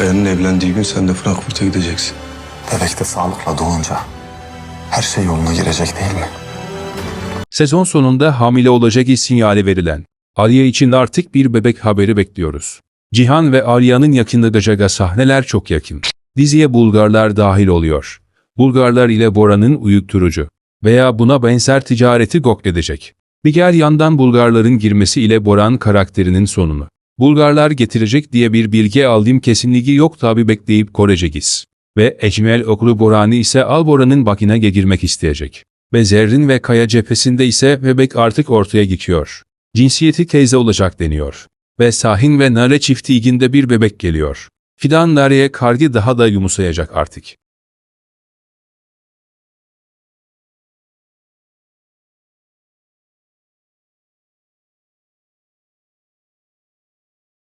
Kaya'nın evlendiği gün sen de Frankfurt'a gideceksin. Bebek de sağlıkla doğunca her şey yoluna girecek değil mi? Sezon sonunda hamile olacak sinyali verilen Arya için artık bir bebek haberi bekliyoruz. Cihan ve Arya'nın yakınlayacağı sahneler çok yakın. Diziye Bulgarlar dahil oluyor. Bulgarlar ile Bora'nın uyutturucu veya buna benzer ticareti gok edecek. Diğer yandan Bulgarların girmesi ile Boran karakterinin sonunu. Bulgarlar getirecek diye bir bilgi aldığım kesinliği yok tabi bekleyip koreceğiz. Ve Ecmel okulu Boran'ı ise Albora'nın bakına girmek isteyecek. Ve Zerrin ve Kaya cephesinde ise bebek artık ortaya geçiyor. Cinsiyeti teyze olacak deniyor. Ve Sahin ve Nare çiftliğinde bir bebek geliyor. Fidan Nare'ye kargı daha da yumuşayacak artık.